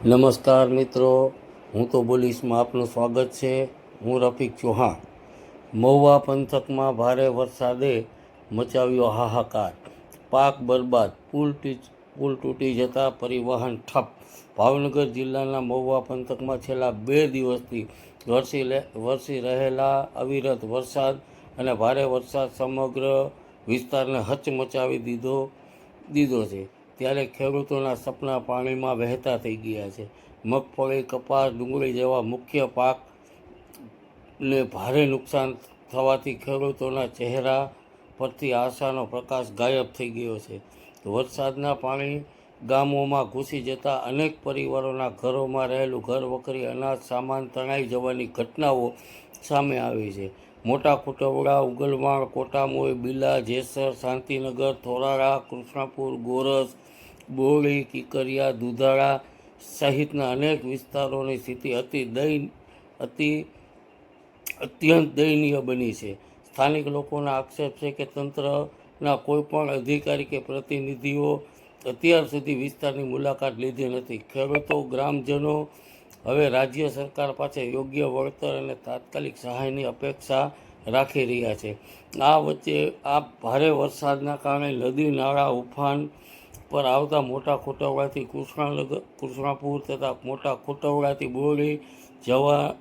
નમસ્કાર મિત્રો, હું તો બોલીશમાં આપનું સ્વાગત છે. હું રફીક ચૌહાણ મહુવા પંથકમાં ભારે વરસાદે મચાવ્યો હાહાકાર. પાક બરબાદ, પુલ પુલ તૂટી જતાં પરિવહન ઠપ. ભાવનગર જિલ્લાના મહુવા પંથકમાં છેલ્લા બે દિવસથી વરસી વરસી રહેલા અવિરત વરસાદ અને ભારે વરસાદ સમગ્ર વિસ્તારને હચમચાવી દીધો દીધો છે. ત્યારે ખેડૂતોના સપના પાણીમાં વહેતા થઈ ગયા છે. મગફળી, કપાસ, ડુંગળી જેવા મુખ્ય પાકને ભારે નુકસાન થવાથી ખેડૂતોના ચહેરા પરથી આશાનો પ્રકાશ ગાયબ થઈ ગયો છે. વરસાદના પાણી ગામોમાં ઘૂસી જતા અનેક પરિવારોના ઘરોમાં રહેલું ઘર વખરી અનાજ, સામાન તણાઈ જવાની ઘટનાઓ સામે આવી છે. મોટા કુટવડા ઉગલવાણ કોટામોય બિલા, જેસર, શાંતિનગર થોરાળા કૃષ્ણાપુર, ગોરસ, બોળી, કિકરિયા, દુધાળા સહિતના અનેક વિસ્તારોની સ્થિતિ અતિ દય અતિ અત્યંત દયનીય બની છે. સ્થાનિક લોકોના આક્ષેપ છે કે તંત્રના કોઈપણ અધિકારી કે પ્રતિનિધિઓ અત્યાર સુધી વિસ્તારની મુલાકાત લીધી નથી. ખેડૂતો, ગ્રામજનો હવે રાજ્ય સરકાર પાસે યોગ્ય વળતર અને તાત્કાલિક સહાયની અપેક્ષા રાખી રહ્યા છે. આ વચ્ચે આ ભારે વરસાદના કારણે નદી, નાળા, ઉફાન પર આવતા મોટા ખોટવડાથી કૃષ્ણાનગર, કૃષ્ણાપુર તથા મોટા ખોટવડાથી બોરડી જવા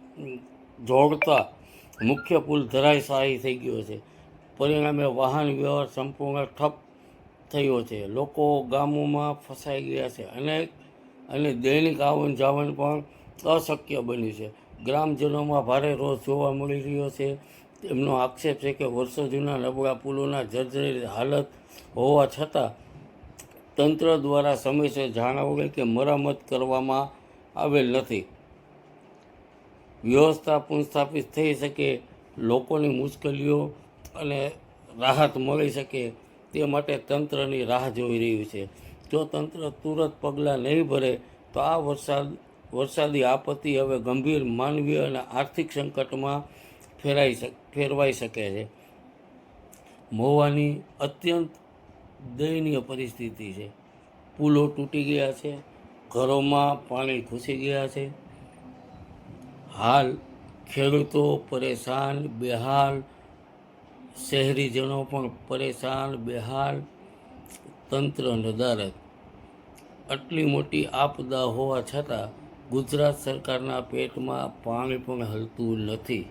જોડતા મુખ્ય પુલ ધરાશાયી થઈ ગયો છે. પરિણામે વાહન વ્યવહાર સંપૂર્ણ ઠપ થયો છે. લોકો ગામોમાં ફસાઈ ગયા છે. અનેક અને દૈનિક આવન જાવન પણ અશક્ય બન્યું છે. ગ્રામજનોમાં ભારે રોષ જોવા મળી રહ્યો છે. તેમનો આક્ષેપ છે કે વર્ષો જૂના નબળા પુલોના જર્જરિત હાલત હોવા છતાં તંત્ર દ્વારા સમયસર જાણવણી કે મરામત કરવામાં આવેલ નથી. વ્યવસ્થા પુનઃસ્થાપિત થઈ શકે, લોકોની મુશ્કેલીઓ અને રાહત મળી શકે તે માટે તંત્રની રાહ જોઈ રહ્યું છે. જો તંત્ર તુરંત પગલાં નહીં ભરે, તો આ વરસાદ વરસાદી આપત્તિ હવે ગંભીર, માનવીય અને આર્થિક સંકટમાં ફેરાઈ ફેરવાઈ શકે છે. મહુવાની અત્યંત દયનીય પરિસ્થિતિ છે. પુલો તૂટી ગયા છે, ઘરોમાં પાણી ઘૂસી ગયા છે. હાલ ખેડૂતો પરેશાન, બેહાલ, શહેરીજનો પણ પરેશાન, બેહાલ, તંત્ર નદારત આટલી મોટી આપદા હોવા છતાં ગુજરાત સરકારના પેટમાં પાણી પણ હલતું નથી.